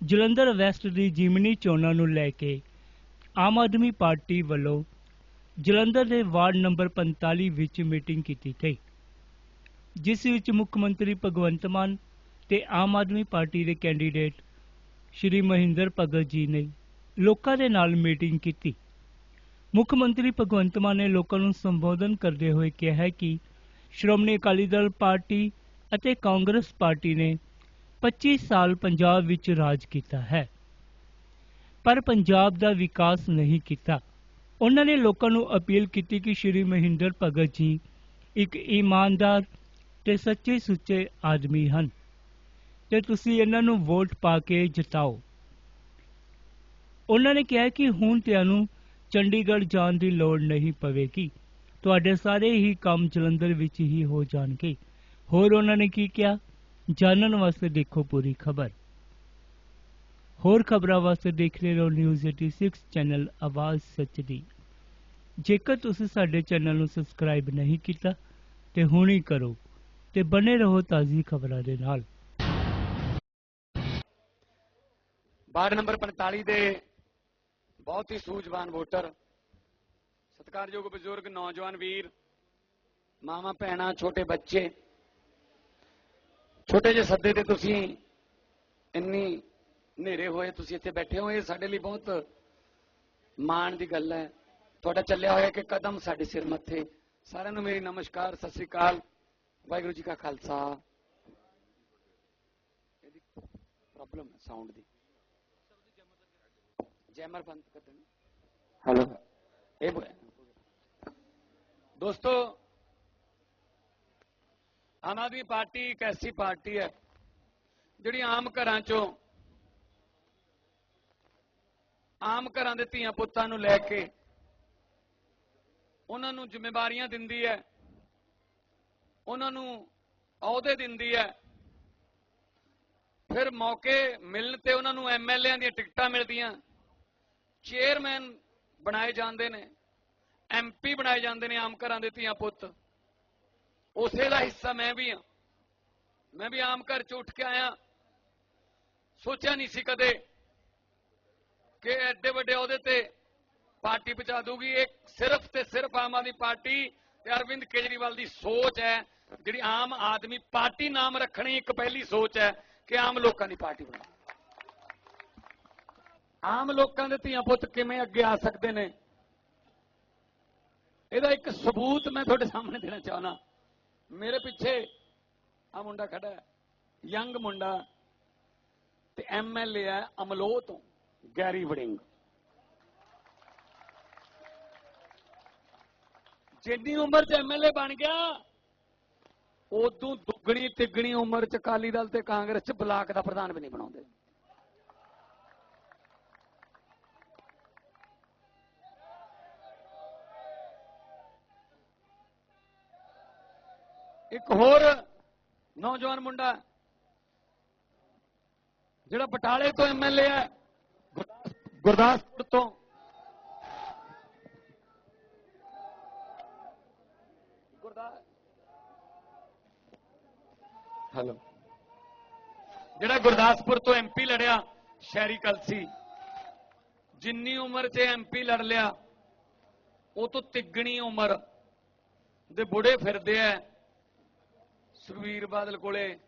Jalandhar West ਦੀ ਜਿਮਨੀ ਚੋਣਾਂ ਨੂੰ ਲੈ ਕੇ ਆਮ ਆਦਮੀ ਪਾਰਟੀ ਵੱਲੋਂ ਜਲੰਧਰ ਦੇ ਵਾਰਡ ਨੰਬਰ 45 ਵਿੱਚ ਮੀਟਿੰਗ ਕੀਤੀ ਗਈ, ਜਿਸ ਵਿੱਚ ਮੁੱਖ ਮੰਤਰੀ ਭਗਵੰਤ ਮਾਨ ਤੇ ਆਮ ਆਦਮੀ ਪਾਰਟੀ ਦੇ ਕੈਂਡੀਡੇਟ ਸ਼੍ਰੀ ਮਹਿੰਦਰ ਭਗਤ ਜੀ ਨੇ ਲੋਕਾਂ ਦੇ ਨਾਲ ਮੀਟਿੰਗ ਕੀਤੀ। ਮੁੱਖ ਮੰਤਰੀ ਭਗਵੰਤ ਮਾਨ ਨੇ ਲੋਕਾਂ ਨੂੰ ਸੰਬੋਧਨ ਕਰਦੇ ਹੋਏ ਕਿਹਾ ਕਿ ਸ਼੍ਰੋਮਣੀ ਅਕਾਲੀ ਦਲ ਪਾਰਟੀ ਅਤੇ ਕਾਂਗਰਸ ਪਾਰਟੀ ਨੇ 25 ਸਾਲ ਪੰਜਾਬ ਵਿੱਚ ਰਾਜ ਕੀਤਾ ਹੈ। ਪਰ ਪੰਜਾਬ ਦਾ ਵਿਕਾਸ ਨਹੀਂ ਕੀਤਾ। ਉਹਨਾਂ ਨੇ ਲੋਕਾਂ ਨੂੰ ਅਪੀਲ ਕੀਤੀ ਕਿ ਸ਼੍ਰੀ ਮਹਿੰਦਰ ਭਗਤ ਜੀ ਇੱਕ ਇਮਾਨਦਾਰ ਤੇ ਸੱਚੇ ਸੁੱਚੇ ਆਦਮੀ ਹਨ ਤੇ ਤੁਸੀਂ ਇਹਨਾਂ ਨੂੰ ਵੋਟ ਪਾ ਕੇ ਜਿਤਾਓ। ਉਹਨਾਂ ਨੇ ਕਿਹਾ ਕਿ ਹੁਣ ਤੁਹਾਨੂੰ ਚੰਡੀਗੜ੍ਹ ਜਾਣ ਦੀ ਲੋੜ ਨਹੀਂ ਪਵੇਗੀ। ਤੁਹਾਡੇ ਸਾਰੇ ਹੀ ਕੰਮ ਜਲੰਧਰ ਵਿੱਚ ਹੀ ਹੋ ਜਾਣਗੇ। ਹੋਰ ਉਹਨਾਂ ਨੇ ਕੀ ਕਿਹਾ? ਜਾਣਨ ਵਾਸਤੇ ਦੇਖੋ ਪੂਰੀ ਖਬਰ। ਹੋਰ ਖਬਰਾਂ ਵਾਸਤੇ ਦੇਖਦੇ ਰਹੋ ਨਿਊਜ਼ 86 ਚੈਨਲ ਆਵਾਜ਼ ਸੱਚ ਦੀ। ਜੇਕਰ ਤੁਸੀਂ ਸਾਡੇ ਚੈਨਲ ਨੂੰ ਸਬਸਕ੍ਰਾਈਬ ਨਹੀਂ ਕੀਤਾ, ਤੇ ਹੁਣ ਹੀ ਕਰੋ, ਤੇ ਬਨੇ ਰਹੋ ਤਾਜ਼ੀ ਖਬਰਾਂ ਦੇ ਨਾਲ। ਵਾਰਡ ਨੰਬਰ 45 ਦੇ ਬਹੁਤ ਹੀ ਸੂਝਵਾਨ ਵੋਟਰ, ਸਤਿਕਾਰਯੋਗ ਬਜ਼ੁਰਗ, ਨੌਜਵਾਨ ਵੀਰ, ਮਾਵਾਂ, ਭੈਣਾਂ, ਛੋਟੇ ਬੱਚੇ ਛੋਟੇ ਜਿਹੇ ਸੱਦੇ ਤੇ ਤੁਸੀਂ ਇੰਨੀ ਹਨੇਰੇ ਹੋਏ ਤੁਸੀਂ ਇੱਥੇ ਬੈਠੇ ਹੋ ਇਹ ਸਾਡੇ ਲਈ ਬਹੁਤ ਮਾਣ ਦੀ ਗੱਲ ਹੈ। ਤੁਹਾਡਾ ਚੱਲਿਆ ਹੋਇਆ ਕਿ ਕਦਮ ਸਾਡੇ ਸਿਰ ਮੱਥੇ। ਸਾਰਿਆਂ ਨੂੰ ਮੇਰੀ ਨਮਸਕਾਰ ਸਤਿ ਸ੍ਰੀ ਅਕਾਲ। ਵਾਹਿਗੁਰੂ ਜੀ ਕਾ ਖਾਲਸਾ। ਇਹਦੀ ਪ੍ਰੋਬਲਮ ਹੈ ਸਾਊਂਡ ਦੀ। ਜੈਮਰ ਬੰਦ ਕਰ ਦੇਣਾ। ਹੈਲੋ ਇਹ ਬ- ਦੋਸਤੋ ਆਮ ਆਦਮੀ ਪਾਰਟੀ ਇੱਕ ਐਸੀ ਪਾਰਟੀ ਹੈ ਜਿਹੜੀ ਆਮ ਘਰਾਂ ਚੋਂ ਆਮ ਘਰਾਂ ਦੇ ਧੀਆਂ ਪੁੱਤਾਂ ਨੂੰ ਲੈ ਕੇ ਉਹਨਾਂ ਨੂੰ ਜ਼ਿੰਮੇਵਾਰੀਆਂ ਦਿੰਦੀ ਹੈ, ਉਹਨਾਂ ਨੂੰ ਅਹੁਦੇ ਦਿੰਦੀ ਹੈ। ਫਿਰ ਮੌਕੇ ਮਿਲਣ ਤੇ ਉਹਨਾਂ ਨੂੰ ਐਮਐਲਏਆਂ ਦੀਆਂ ਟਿਕਟਾਂ ਮਿਲਦੀਆਂ, ਚੇਅਰਮੈਨ ਬਣਾਏ ਜਾਂਦੇ ਨੇ ਐਮਪੀ ਬਣਾਏ ਜਾਂਦੇ ਨੇ ਆਮ ਘਰਾਂ ਦੇ ਧੀਆਂ ਪੁੱਤ। ਉਸੇ ਦਾ ਹਿੱਸਾ ਮੈਂ ਵੀ ਹਾਂ। ਮੈਂ ਵੀ ਆਮ ਘਰ ਚ ਉੱਠ ਕੇ ਆਇਆ। ਸੋਚਿਆ ਨਹੀਂ ਸੀ ਕਦੇ ਕਿ ਐਡੇ ਵੱਡੇ ਅਹੁਦੇ ਤੇ ਪਾਰਟੀ ਪਹੁੰਚਾ ਦੂਗੀ ਇਹ ਸਿਰਫ ਤੇ ਸਿਰਫ ਆਮ ਆਦਮੀ ਪਾਰਟੀ ਤੇ ਅਰਵਿੰਦ ਕੇਜਰੀਵਾਲ ਦੀ ਸੋਚ ਹੈ। ਜਿਹੜੀ ਆਮ ਆਦਮੀ ਪਾਰਟੀ ਨਾਮ ਰੱਖਣੀ ਇੱਕ ਪਹਿਲੀ ਸੋਚ ਹੈ ਕਿ ਆਮ ਲੋਕਾਂ ਦੀ ਪਾਰਟੀ ਬਣਾਓ। ਆਮ ਲੋਕਾਂ ਦੇ ਧੀਆਂ ਪੁੱਤ ਕਿਵੇਂ ਅੱਗੇ ਆ ਸਕਦੇ ਨੇ? ਇਹਦਾ ਇੱਕ ਸਬੂਤ ਮੈਂ ਤੁਹਾਡੇ ਸਾਹਮਣੇ ਦੇਣਾ ਚਾਹਣਾ ਮੇਰੇ ਪਿੱਛੇ ਆ ਮੁੰਡਾ ਖੜਾ ਹੈ, ਯੰਗ ਮੁੰਡਾ ਤੇ ਐਮਐਲਏ ਹੈ ਅਮਲੋਹ ਤੋਂ ਗੈਰੀ ਵੜਿੰਗ। ਜਿੰਨੀ ਉਮਰ 'ਚ ਐਮਐਲਏ ਬਣ ਗਿਆ, ਉਦੋਂ ਦੁੱਗਣੀ ਤਿੱਗਣੀ ਉਮਰ 'ਚ ਅਕਾਲੀ ਦਲ ਤੇ ਕਾਂਗਰਸ 'ਚ ਬਲਾਕ ਦਾ ਪ੍ਰਧਾਨ ਵੀ ਨਹੀਂ ਬਣਾਉਂਦੇ। ਇੱਕ ਹੋਰ ਨੌਜਵਾਨ ਮੁੰਡਾ, ਜਿਹੜਾ ਬਟਾਲੇ ਤੋਂ ਐਮਐਲਏ ਹੈ ਗੁਰਦਾਸਪੁਰ ਤੋਂ। ਗੁਰਦਾਸ ਹੈਲੋ। ਜਿਹੜਾ ਗੁਰਦਾਸਪੁਰ ਤੋਂ ਐਮਪੀ ਲੜਿਆ, ਸ਼ਹਿਰੀ ਕਲਸੀ ਜਿੰਨੀ ਉਮਰ 'ਚ ਐਮਪੀ ਲੜ ਲਿਆ, ਉਹ ਤੋਂ ਤਿੱਗਣੀ ਉਮਰ ਦੇ ਬੁੜੇ ਫਿਰਦੇ ਐ ਸੁਖਵੀਰ ਬਾਦਲ ਕੋਲੇ,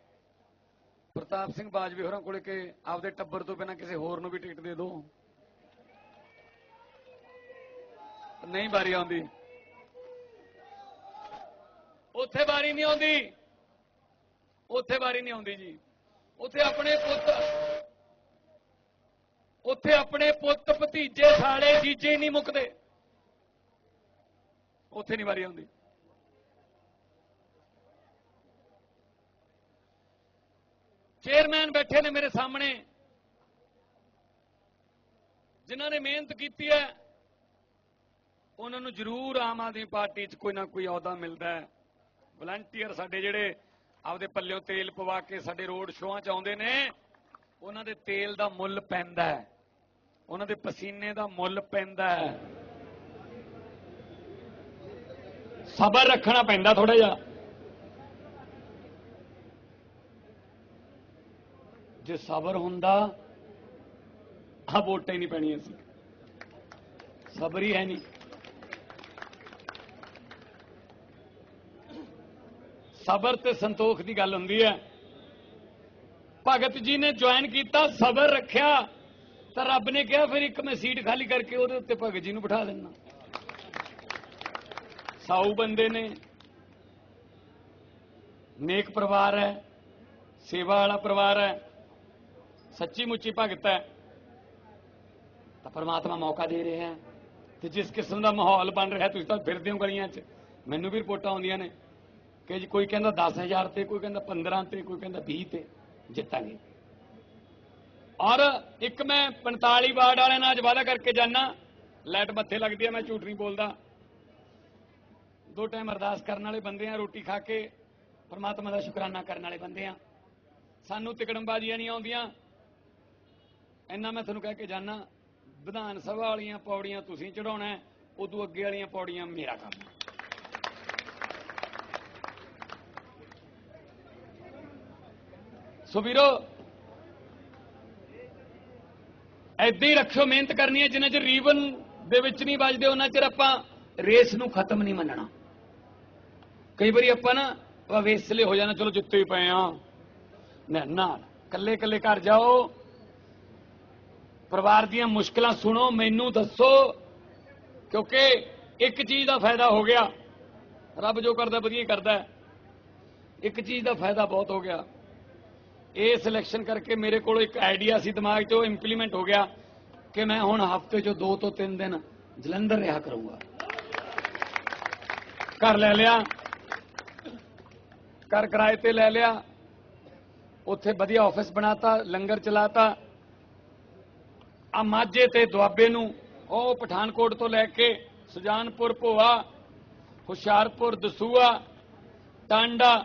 ਪ੍ਰਤਾਪ ਸਿੰਘ ਬਾਜਵੇ ਹੋਰਾਂ ਕੋਲੇ ਕਿ ਆਪਦੇ ਟੱਬਰ ਤੋਂ ਬਿਨਾਂ ਕਿਸੇ ਹੋਰ ਨੂੰ ਵੀ ਟਿਕਟ ਦੇ ਦਿਓ ਨਹੀਂ ਵਾਰੀ ਆਉਂਦੀ। ਉੱਥੇ ਵਾਰੀ ਨਹੀਂ ਆਉਂਦੀ। ਉੱਥੇ ਵਾਰੀ ਨਹੀਂ ਆਉਂਦੀ ਜੀ। ਉੱਥੇ ਆਪਣੇ ਪੁੱਤ, ਉੱਥੇ ਆਪਣੇ ਪੁੱਤ ਭਤੀਜੇ ਸਾਲੇ ਜੀਜੇ ਨਹੀਂ ਮੁੱਕਦੇ। ਉੱਥੇ ਨਹੀਂ ਵਾਰੀ ਆਉਂਦੀ। ਚੇਅਰਮੈਨ ਬੈਠੇ ਨੇ ਮੇਰੇ ਸਾਹਮਣੇ। ਜਿਨ੍ਹਾਂ ਨੇ ਮਿਹਨਤ ਕੀਤੀ ਹੈ, ਉਹਨਾਂ ਨੂੰ ਜ਼ਰੂਰ ਆਮ ਆਦਮੀ ਪਾਰਟੀ 'ਚ ਕੋਈ ਨਾ ਕੋਈ ਅਹੁਦਾ ਮਿਲਦਾ ਹੈ। ਵਲੰਟੀਅਰ ਸਾਡੇ ਜਿਹੜੇ ਆਪਦੇ ਪੱਲਿਓਂ ਤੇਲ ਪਵਾ ਕੇ ਸਾਡੇ ਰੋਡ ਸ਼ੋਆਂ 'ਚ ਆਉਂਦੇ ਨੇ, ਉਹਨਾਂ ਦੇ ਤੇਲ ਦਾ ਮੁੱਲ ਪੈਂਦਾ ਹੈ। ਉਹਨਾਂ ਦੇ ਪਸੀਨੇ ਦਾ ਮੁੱਲ ਪੈਂਦਾ ਹੈ। ਸਬਰ ਰੱਖਣਾ ਪੈਂਦਾ ਥੋੜਾ ਜਿਹਾ। ਜੇ ਸਬਰ ਹੁੰਦਾ ਆ ਵੋਟਾਂ ਹੀ ਨਹੀਂ ਪੈਣੀਆਂ ਸੀ। ਸਬਰ ਹੀ ਹੈ ਨਹੀਂ। ਸਬਰ ਤੇ ਸੰਤੋਖ ਦੀ ਗੱਲ ਹੁੰਦੀ ਹੈ। ਭਗਤ ਜੀ ਨੇ ਜੁਆਇਨ ਕੀਤਾ, ਸਬਰ ਰੱਖਿਆ, ਤਾਂ ਰੱਬ ਨੇ ਕਿਹਾ ਫਿਰ ਇੱਕ ਮੈਂ ਸੀਟ ਖਾਲੀ ਕਰਕੇ ਉਹਦੇ ਉੱਤੇ ਭਗਤ ਜੀ ਨੂੰ ਬਿਠਾ ਦੇਣਾ ਸਾਊ ਬੰਦੇ ਨੇ, ਨੇਕ ਪਰਿਵਾਰ ਹੈ, ਸੇਵਾ ਵਾਲਾ ਪਰਿਵਾਰ ਹੈ ਸੱਚੀ ਮੁੱਚੀ ਭਗਤ ਹੈ ਤਾਂ ਪਰਮਾਤਮਾ ਮੌਕਾ ਦੇ ਰਿਹਾ ਹੈ ਤੇ ਜਿਸ ਕਿਸਮ ਦਾ ਮਾਹੌਲ ਬਣ ਰਿਹਾ ਤੁਸੀਂ ਤਾਂ ਫਿਰਦੇ ਹੋ ਗਲੀਆਂ 'ਚ ਮੈਨੂੰ ਵੀ ਰਿਪੋਰਟਾਂ ਆਉਂਦੀਆਂ ਨੇ ਕਿ ਜੀ ਕੋਈ ਕਹਿੰਦਾ 10000 ਤੇ ਕੋਈ ਕਹਿੰਦਾ 15 ਤੇ ਕੋਈ ਕਹਿੰਦਾ 20 ਤੇ ਜਿੱਤਾਂਗੇ ਔਰ ਇੱਕ ਮੈਂ 45 ਵਾਰਡ ਵਾਲਿਆਂ ਨਾਲ ਅੱਜ ਵਾਅਦਾ ਕਰਕੇ ਜਾਣਾ ਲਾਈਟ ਮੱਥੇ ਲੱਗਦੀ ਹੈ ਮੈਂ ਝੂਠ ਨਹੀਂ ਬੋਲਦਾ ਦੋ ਟਾਈਮ ਅਰਦਾਸ ਕਰਨ ਵਾਲੇ ਬੰਦੇ ਆ ਰੋਟੀ ਖਾ ਕੇ ਪਰਮਾਤਮਾ ਦਾ ਸ਼ੁਕਰਾਨਾ ਕਰਨ ਵਾਲੇ ਬੰਦੇ ਆ ਸਾਨੂੰ ਤਿਕੜਮਬਾਜ਼ੀਆਂ ਨਹੀਂ ਆਉਂਦੀਆਂ ਇੰਨਾ ਮੈਂ ਤੁਹਾਨੂੰ ਕਹਿ ਕੇ ਜਾਣਾ ਵਿਧਾਨ ਸਭਾ ਵਾਲੀਆਂ ਪੌੜੀਆਂ ਤੁਸੀਂ ਚੜਾਉਣਾ ਉਦੋਂ ਅੱਗੇ ਵਾਲੀਆਂ ਪੌੜੀਆਂ ਮੇਰਾ ਕੰਮ ਹੈ। ਸੋ ਵੀਰੋ ਐਦਾਂ ਹੀ ਰੱਖਿਓ ਮਿਹਨਤ ਕਰਨੀ ਹੈ, ਜਿੰਨਾ ਚਿਰ ਰੀਬਨ ਦੇ ਵਿੱਚ ਨਹੀਂ ਵੱਜਦੇ, ਉਹਨਾਂ ਚਿਰ ਆਪਾਂ ਰੇਸ ਨੂੰ ਖਤਮ ਨਹੀਂ ਮੰਨਣਾ। ਕਈ ਵਾਰੀ ਆਪਾਂ ਨਾ ਵੇਸਲੇ ਹੋ ਜਾਣਾ, ਚਲੋ ਜਿੱਤੇ ਹੀ ਪਏ ਆ। ਨਾ ਨਾ ਕੱਲੇ ਕੱਲੇ ਘਰ ਜਾਓ ਪਰਿਵਾਰ ਦੀਆਂ ਮੁਸ਼ਕਲਾਂ ਸੁਣੋ, ਮੈਨੂੰ ਦੱਸੋ, ਕਿਉਂਕਿ ਇੱਕ ਚੀਜ਼ ਦਾ ਫਾਇਦਾ ਹੋ ਗਿਆ। ਰੱਬ ਜੋ ਕਰਦਾ, ਵਧੀਆ ਕਰਦਾ ਇੱਕ ਚੀਜ਼ ਦਾ ਫਾਇਦਾ ਬਹੁਤ ਹੋ ਗਿਆ। ਇਹ ਸਿਲੈਕਸ਼ਨ ਕਰਕੇ ਮੇਰੇ ਕੋਲ ਇੱਕ ਆਈਡੀਆ ਸੀ ਦਿਮਾਗ 'ਚ, ਉਹ ਇੰਪਲੀਮੈਂਟ ਹੋ ਗਿਆ ਕਿ ਮੈਂ ਹੁਣ ਹਫ਼ਤੇ 'ਚ ਦੋ ਤੋਂ ਤਿੰਨ ਦਿਨ ਜਲੰਧਰ ਰਿਹਾ ਕਰੂੰਗਾ। ਘਰ ਲੈ ਲਿਆ, ਘਰ ਕਿਰਾਏ ਤੇ ਲੈ ਲਿਆ, ਉੱਥੇ ਵਧੀਆ ਆਫਿਸ ਬਣਾਤਾ, ਲੰਗਰ ਚਲਾਤਾ ਆ ਮਾਝੇ ਤੇ ਦੁਆਬੇ ਨੂੰ, ਉਹ ਪਠਾਨਕੋਟ ਤੋਂ ਲੈ ਕੇ ਸੁਜਾਨਪੁਰ, ਭੋਆ, ਹੁਸ਼ਿਆਰਪੁਰ, ਦਸੂਆ, ਟਾਂਡਾ,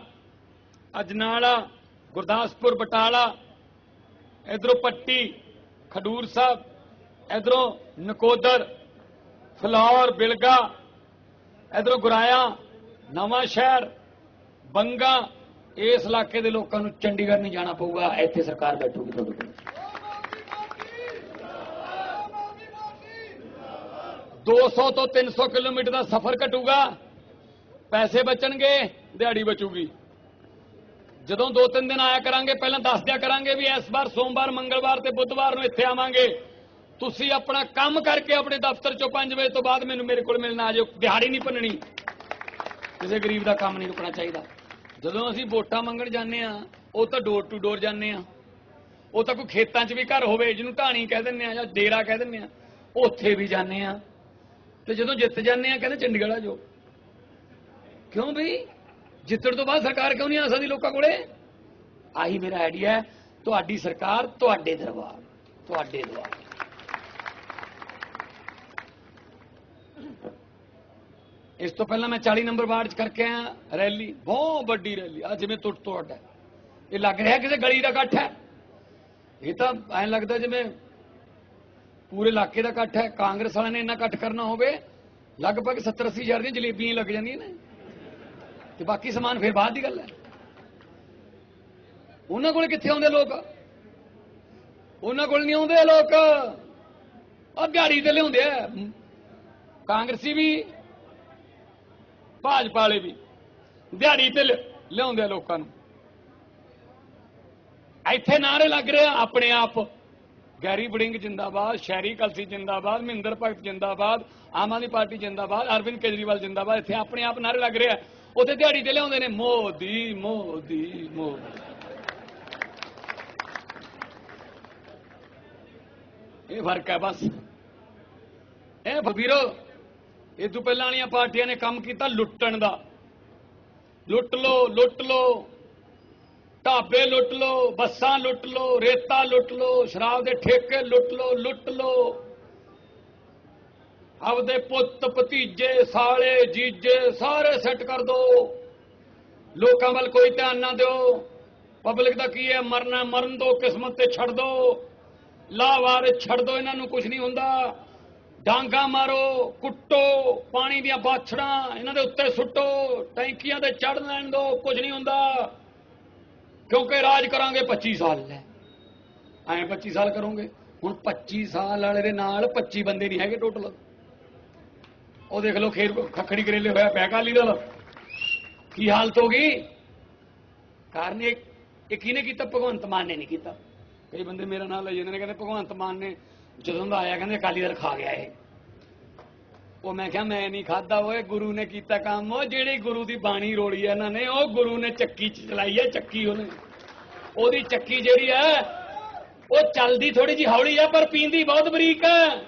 ਅਜਨਾਲਾ, ਗੁਰਦਾਸਪੁਰ, ਬਟਾਲਾ, ਇਧਰੋਂ ਪੱਟੀ, ਖਡੂਰ ਸਾਹਿਬ, ਇਧਰੋਂ ਨਕੋਦਰ, ਫਲੌਰ, ਬਿਲਗਾ, ਇਧਰੋਂ ਗੁਰਾਇਆ, ਨਵਾਂ ਸ਼ਹਿਰ, ਬੰਗਾ, ਇਸ ਇਲਾਕੇ ਦੇ ਲੋਕਾਂ ਨੂੰ ਚੰਡੀਗੜ੍ਹ ਨਹੀਂ ਜਾਣਾ ਪਊਗਾ, ਇੱਥੇ ਸਰਕਾਰ ਬੈਠੂਗੀ ਤੁਹਾਡੇ ਕੋਲ। 200 ਤੋਂ 300 ਕਿਲੋਮੀਟਰ ਦਾ ਸਫ਼ਰ ਘਟੂਗਾ ਪੈਸੇ ਬਚਣਗੇ, ਦਿਹਾੜੀ ਬਚੂਗੀ। ਜਦੋਂ ਦੋ ਤਿੰਨ ਦਿਨ ਆਇਆ ਕਰਾਂਗੇ, ਪਹਿਲਾਂ ਦੱਸ ਦਿਆ ਕਰਾਂਗੇ ਵੀ ਇਸ ਵਾਰ ਸੋਮਵਾਰ, ਮੰਗਲਵਾਰ ਤੇ ਬੁੱਧਵਾਰ ਨੂੰ ਇੱਥੇ ਆਵਾਂਗੇ। ਤੁਸੀਂ ਆਪਣਾ ਕੰਮ ਕਰਕੇ ਆਪਣੇ ਦਫ਼ਤਰ ਚੋਂ 5 ਵਜੇ ਤੋਂ ਬਾਅਦ ਮੈਨੂੰ ਮੇਰੇ ਕੋਲ ਮਿਲਣਾ ਆ ਜਾਓ ਦਿਹਾੜੀ ਨਹੀਂ ਭੰਨਣੀ। ਕਿਸੇ ਗਰੀਬ ਦਾ ਕੰਮ ਨਹੀਂ ਰੁਕਣਾ ਚਾਹੀਦਾ। ਜਦੋਂ ਅਸੀਂ ਵੋਟਾਂ ਮੰਗਣ ਜਾਂਦੇ ਆ ਉਹ ਤਾਂ ਡੋਰ ਟੂ ਡੋਰ ਜਾਂਦੇ ਆ ਉਹ ਤਾਂ ਕੋਈ ਖੇਤਾਂ 'ਚ ਵੀ ਘਰ ਹੋਵੇ, ਜਿਹਨੂੰ ਢਾਣੀ ਕਹਿ ਦਿੰਦੇ ਆ ਜਾਂ ਡੇਰਾ ਕਹਿ ਦਿੰਦੇ ਆ ਉੱਥੇ ਵੀ ਜਾਂਦੇ ਆ ਤੇ ਜਦੋਂ ਜਿੱਤ ਜਾਂਦੇ ਆ, ਕਹਿੰਦੇ ਚੰਡੀਗੜ੍ਹ ਆ ਜਾਓ। ਕਿਉਂ ਬਈ? ਜਿੱਤਣ ਤੋਂ ਬਾਅਦ ਸਰਕਾਰ ਕਿਉਂ ਨਹੀਂ ਆ ਸਕਦੀ ਲੋਕਾਂ ਕੋਲੇ? ਆਹੀ ਮੇਰਾ ਆਈਡੀਆ ਹੈ। ਤੁਹਾਡੀ ਸਰਕਾਰ, ਤੁਹਾਡੇ ਦਰਬਾਰ ਤੁਹਾਡੇ ਦਰਬਾਰ। ਇਸ ਤੋਂ ਪਹਿਲਾਂ ਮੈਂ 40 ਨੰਬਰ ਵਾਰਡ 'ਚ ਕਰਕੇ ਆਇਆ, ਰੈਲੀ, ਬਹੁਤ ਵੱਡੀ ਰੈਲੀ। ਆ ਜਿਵੇਂ ਟੁੱਟ ਤੋੜ ਇਹ ਲੱਗ ਰਿਹਾ ਕਿਸੇ ਗਲੀ ਦਾ ਇਕੱਠ ਹੈ। ਇਹ ਤਾਂ ਐਂ ਲੱਗਦਾ ਜਿਵੇਂ ਪੂਰੇ ਇਲਾਕੇ ਦਾ ਇਕੱਠ ਹੈ, ਕਾਂਗਰਸ ਵਾਲਿਆਂ ਨੇ ਇੰਨਾ ਇਕੱਠ ਕਰਨਾ ਹੋਵੇ, ਲਗਭਗ 70 80 ਹਜ਼ਾਰ ਦੀਆਂ ਜਲੇਬੀਆਂ ਲੱਗ ਜਾਂਦੀਆਂ ਨੇ। ਤੇ ਬਾਕੀ ਸਮਾਨ ਫਿਰ ਬਾਅਦ ਦੀ ਗੱਲ ਹੈ। ਉਹਨਾਂ ਕੋਲ ਕਿੱਥੇ ਆਉਂਦੇ ਲੋਕ? ਉਹਨਾਂ ਕੋਲ ਨਹੀਂ ਆਉਂਦੇ ਲੋਕ। ਉਹ ਦਿਹਾੜੀ ਤੇ ਲਿਆਉਂਦੇ ਆ। ਕਾਂਗਰਸੀ ਵੀ, ਭਾਜਪਾ ਵਾਲੇ ਵੀ, ਦਿਹਾੜੀ ਤੇ ਲਿਆਉਂਦੇ ਆ ਲੋਕਾਂ ਨੂੰ। ਇੱਥੇ ਨਾਰੇ ਲੱਗ ਰਹੇ ਆ ਆਪਣੇ ਆਪ। ਗੈਰੀ ਬੜਿੰਗ ਜਿੰਦਾਬਾਦ, ਸ਼ਹਿਰੀ ਕਲਸੀ ਜਿੰਦਾਬਾਦ, ਮਹਿੰਦਰ ਭਗਤ ਜਿੰਦਾਬਾਦ, ਆਮ ਆਦਮੀ ਪਾਰਟੀ ਜਿੰਦਾਬਾਦ, ਅਰਵਿੰਦ ਕੇਜਰੀਵਾਲ ਜਿੰਦਾਬਾਦ, ਇੱਥੇ ਆਪਣੇ ਆਪ ਨਾਰੇ ਲੱਗ ਰਿਹਾ। ਉੱਥੇ ਦਿਹਾੜੀ ਤੇ ਲਿਆਉਂਦੇ ਨੇ ਮੋਦੀ ਮੋਦੀ ਮੋਦੀ। ਇਹ ਫ਼ਰਕ ਹੈ ਬਸ। ਇਹ ਵੀਰੋ, ਇਹ ਤੋਂ ਪਹਿਲਾਂ ਵਾਲੀਆਂ ਪਾਰਟੀਆਂ ਨੇ ਕੰਮ ਕੀਤਾ ਲੁੱਟਣ ਦਾ। ਲੁੱਟ ਲੋ ਲੁੱਟ ਲੋ ਢਾਬੇ ਲੁੱਟ ਲਓ, ਬੱਸਾਂ ਲੁੱਟ ਲਓ, ਰੇਤਾ ਲੁੱਟ ਲਓ, ਸ਼ਰਾਬ ਦੇ ਠੇਕੇ ਲੁੱਟ ਲਓ ਲੁੱਟ ਲਓ। ਆਪਦੇ ਪੁੱਤ, ਭਤੀਜੇ, ਸਾਲੇ, ਜੀਜੇ ਸਾਰੇ ਸੈੱਟ ਕਰ ਦੋ। ਲੋਕਾਂ ਵੱਲ ਕੋਈ ਧਿਆਨ ਨਾ ਦਿਓ। ਪਬਲਿਕ ਦਾ ਕੀ ਹੈ? ਮਰਨਾ, ਮਰਨ ਦੋ, ਕਿਸਮਤ ਤੇ ਛੱਡ ਦੋ। ਲਾਵਾਰ ਛੱਡ ਦੋ, ਇਹਨਾਂ ਨੂੰ ਕੁਝ ਨਹੀਂ ਹੁੰਦਾ। ਡਾਂਗਾ ਮਾਰੋ, ਕੁੱਟੋ, ਪਾਣੀ ਦੀਆਂ ਬਾਛੜਾਂ, ਇਹਨਾਂ ਦੇ ਉੱਤੇ ਸੁੱਟੋ, ਟੈਂਕੀਆਂ ਤੇ ਚੜ ਲੈਣ ਦੋ ਕੁਝ ਨਹੀਂ ਹੁੰਦਾ। ਕਿਉਂਕਿ ਰਾਜ ਕਰਾਂਗੇ 25 ਸਾਲ ਲੈ। ਐਂ 25 ਸਾਲ ਕਰੋਗੇ। ਹੁਣ 25 ਸਾਲ ਵਾਲੇ ਦੇ ਨਾਲ 25 ਬੰਦੇ ਨਹੀਂ ਹੈਗੇ ਟੋਟਲ ਉਹ ਦੇਖ ਲਓ, ਖੇਰ ਖੱਖੜੀ ਕਰੇਲੇ ਹੋਇਆ ਪਿਆ ਕਾਲੀ ਦਲ। ਕੀ ਹਾਲਤ ਹੋ ਗਈ? ਕਾਰਨ ਇਹ ਇਹ ਕਿਹਨੇ ਕੀਤਾ? ਭਗਵੰਤ ਮਾਨ ਨੇ ਨਹੀਂ ਕੀਤਾ। ਕਈ ਬੰਦੇ ਮੇਰਾ ਨਾਮ ਲਈ ਜਾਂਦੇ ਨੇ, ਕਹਿੰਦੇ ਭਗਵੰਤ ਮਾਨ ਨੇ ਜਦੋਂ ਦਾ ਆਇਆ, ਕਹਿੰਦੇ ਅਕਾਲੀ ਦਲ ਖਾ ਗਿਆ ਇਹ। ਉਹ ਮੈਂ ਕਿਹਾ, ਮੈਂ ਨਹੀਂ ਖਾਦਾ ਓਏ, ਗੁਰੂ ਨੇ ਕੀਤਾ ਕੰਮ। ਉਹ ਜਿਹੜੀ ਗੁਰੂ ਦੀ ਬਾਣੀ ਰੋਲੀ ਆ ਇਹਨਾਂ ਨੇ, ਉਹ ਗੁਰੂ ਨੇ ਚੱਕੀ ਚ ਚਲਾਈ ਹੈ ਚੱਕੀ ਉਹਨੇ। ਉਹਦੀ ਚੱਕੀ ਜਿਹੜੀ ਹੈ ਉਹ ਚੱਲਦੀ ਥੋੜੀ ਜਿਹੀ ਹੌਲੀ ਆ, ਪਰ ਪੀਂਦੀ ਬਹੁਤ ਬਰੀਕ। ਹੈ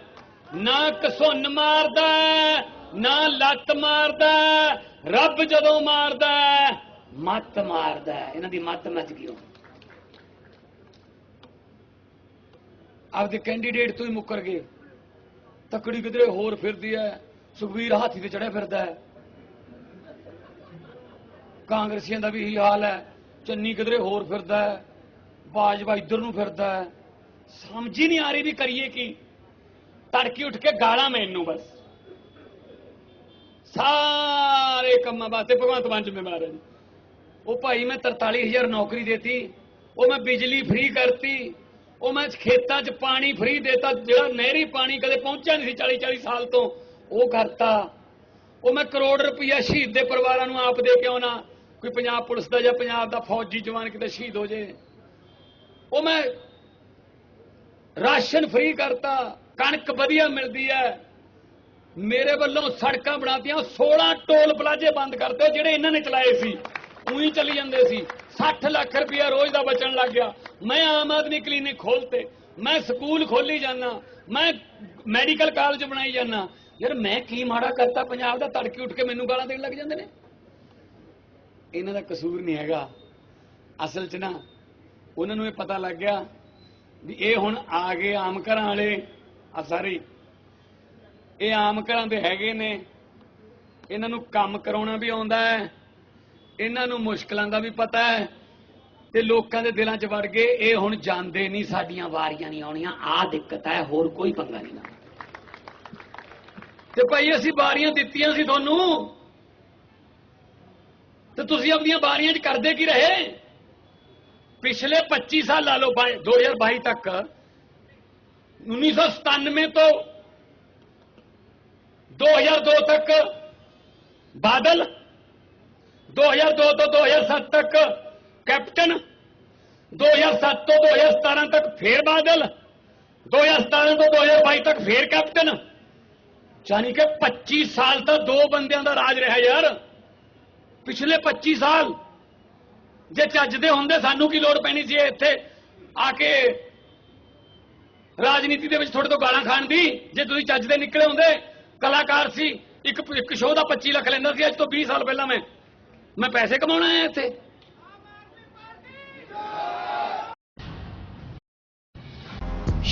ਨਾ ਕਸੁੰਨ ਮਾਰਦਾ, ਨਾ ਲੱਤ ਮਾਰਦਾ, ਰੱਬ ਜਦੋਂ ਮਾਰਦਾ, ਮੱਤ ਮਾਰਦਾ। ਇਹਨਾਂ ਦੀ ਮੱਤ ਮੱਚ ਗਈ ਆਪਦੇ ਕੈਂਡੀਡੇਟ ਤੋਂ ਹੀ ਮੁੱਕਰ ਗਏ। ਤਕੜੀ ਕਿਧਰੇ ਹੋਰ ਫਿਰਦੀ ਹੈ ਸੁਖਵੀਰ ਹਾਥੀ ਤੇ ਚੜਿਆ ਫਿਰਦਾ ਹੈ। ਕਾਂਗਰਸੀਆਂ ਦਾ ਵੀ ਇਹੀ ਹਾਲ ਹੈ। ਚੰਨੀ ਕਿਧਰੇ ਹੋਰ ਫਿਰਦਾ ਹੈ। ਬਾਜਵਾ ਇੱਧਰ ਨੂੰ ਫਿਰਦਾ ਹੈ। ਸਮਝ ਹੀ ਨਹੀਂ ਆ ਰਹੀ ਵੀ ਕਰੀਏ ਕੀ। ਤੜਕੀ ਉੱਠ ਕੇ ਗਾਲਾਂ ਮੈਨੂੰ ਬਸ। ਸਾਰੇ ਕੰਮਾਂ ਵਾਸਤੇ ਭਗਵੰਤ ਮਾਨ ਜ਼ਿੰਮੇਵਾਰ ਹੈ ਉਹ ਭਾਈ ਮੈਂ 43000 ਨੌਕਰੀ ਦੇਤੀ। ਉਹ ਮੈਂ ਬਿਜਲੀ ਫ੍ਰੀ ਕਰਤੀ। ਉਹ ਮੈਂ ਖੇਤਾਂ 'ਚ ਪਾਣੀ ਫ੍ਰੀ ਦੇਤਾ। ਜਿਹੜਾ ਨਹਿਰੀ ਪਾਣੀ ਕਦੇ ਪਹੁੰਚਿਆ ਨਹੀਂ ਸੀ 40 40 ਸਾਲ ਤੋਂ। ਉਹ ਕਰਤਾ। ਉਹ ਮੈਂ ਕਰੋੜ ਰੁਪਈਆ ਸ਼ਹੀਦ ਦੇ ਪਰਿਵਾਰਾਂ ਨੂੰ ਆਪ ਦੇ ਕੇ ਆਉਣਾ। ਕੋਈ ਪੰਜਾਬ ਪੁਲਿਸ ਦਾ ਜਾਂ ਪੰਜਾਬ ਦਾ ਫੌਜੀ ਜਵਾਨ ਕਿਤੇ ਸ਼ਹੀਦ ਹੋ ਜੇ। ਉਹ ਮੈਂ ਰਾਸ਼ਨ ਫ੍ਰੀ ਕਰਤਾ। ਕਣਕ ਵਧੀਆ ਮਿਲਦੀ ਹੈ। ਮੇਰੇ ਵੱਲੋਂ ਸੜਕਾਂ ਬਣਾਤੀਆਂ। 16 ਟੋਲ ਪਲਾਜ਼ੇ ਬੰਦ ਕਰਤੇ ਜਿਹੜੇ ਇਹਨਾਂ ਨੇ ਚਲਾਏ ਸੀ। ਉਹੀ ਚੱਲੀ ਜਾਂਦੇ ਸੀ। 60 ਲੱਖ ਰੁਪਇਆ ਰੋਜ਼ ਦਾ ਬਚਣ ਲੱਗ ਗਿਆ। ਮੈਂ ਆਮ ਆਦਮੀ ਕਲੀਨਿਕ ਖੋਲਤੇ। ਮੈਂ ਸਕੂਲ ਖੋਲੀ ਜਾਣਾ ਮੈਂ ਮੈਡੀਕਲ ਕਾਲਜ ਬਣਾਈ ਜਾਣਾ ਯਾਰ ਮੈਂ ਕੀ ਮਾੜਾ ਕਰਤਾ, ਪੰਜਾਬ ਦਾ ਤੜਕੇ ਉੱਠ ਕੇ ਮੈਨੂੰ ਗਾਲਾਂ ਦੇਣ ਲੱਗ ਜਾਂਦੇ ਨੇ? ਇਹਨਾਂ ਦਾ ਕਸੂਰ ਨਹੀਂ ਹੈਗਾ। ਅਸਲ 'ਚ ਨਾ, ਉਹਨਾਂ ਨੂੰ ਇਹ ਪਤਾ ਲੱਗ ਗਿਆ ਵੀ ਇਹ ਹੁਣ ਆ ਗਏ ਆਮ ਘਰਾਂ ਵਾਲੇ। ਆ ਸਾਰੇ ਇਹ ਆਮ ਘਰਾਂ ਦੇ ਹੈਗੇ ਨੇ। ਇਹਨਾਂ ਨੂੰ ਕੰਮ ਕਰਾਉਣਾ ਵੀ ਆਉਂਦਾ ਹੈ। ਇਹਨਾਂ ਨੂੰ ਮੁਸ਼ਕਲਾਂ ਦਾ ਵੀ ਪਤਾ ਹੈ। ਤੇ ਲੋਕਾਂ ਦੇ ਦਿਲਾਂ 'ਚ ਵੜ ਗਏ ਇਹ ਹੁਣ ਜਾਂਦੇ ਨਹੀਂ, ਸਾਡੀਆਂ ਵਾਰੀਆਂ ਨਹੀਂ ਆਉਣੀਆਂ। ਆਹ ਦਿੱਕਤ ਹੈ, ਹੋਰ ਕੋਈ ਪੰਗਾ ਨਹੀਂ ਨਾ ਤੇ ਭਾਈ ਅਸੀਂ ਵਾਰੀਆਂ ਦਿੱਤੀਆਂ ਸੀ ਤੁਹਾਨੂੰ। ਤੇ ਤੁਸੀਂ ਆਪਣੀਆਂ ਵਾਰੀਆਂ 'ਚ ਕਰਦੇ ਕੀ ਰਹੇ? ਪਿਛਲੇ 25 ਸਾਲ ਲਾ ਲਓ ਬਾਈ- 2022 ਤੱਕ। 1997 ਤੋਂ 2002 ਤੱਕ ਬਾਦਲ 2002 ਤੋਂ 2007 ਤੱਕ ਕੈਪਟਨ 2007 ਤੋਂ 2017 ਤੱਕ ਫੇਰ ਬਾਦਲ 2017 ਤੋਂ 2022 ਤੱਕ ਫੇਰ ਕੈਪਟਨ। ਯਾਨੀ ਕਿ 25 ਸਾਲ ਤਾਂ ਦੋ ਬੰਦਿਆਂ ਦਾ ਰਾਜ ਰਿਹਾ ਯਾਰ। ਪਿਛਲੇ 25 ਸਾਲ ਜੇ ਚੱਜਦੇ ਹੁੰਦੇ, ਸਾਨੂੰ ਕੀ ਲੋੜ ਪੈਣੀ ਸੀ ਇੱਥੇ ਆ ਕੇ ਰਾਜਨੀਤੀ ਦੇ ਵਿੱਚ ਤੁਹਾਡੇ ਤੋਂ ਗਾਲਾਂ ਖਾਣ ਦੀ? ਜੇ ਤੁਸੀਂ ਚੱਜਦੇ ਨਿਕਲੇ ਹੁੰਦੇ, ਕਲਾਕਾਰ ਸੀ, ਇੱਕ ਇੱਕ ਸ਼ੋਅ ਦਾ 25 ਲੱਖ ਲੈਂਦਾ ਸੀ, ਅੱਜ ਤੋਂ 20 ਸਾਲ ਪਹਿਲਾਂ ਮੈਂ। ਮੈਂ ਪੈਸੇ ਕਮਾਉਣਾ ਆਇਆ ਇੱਥੇ।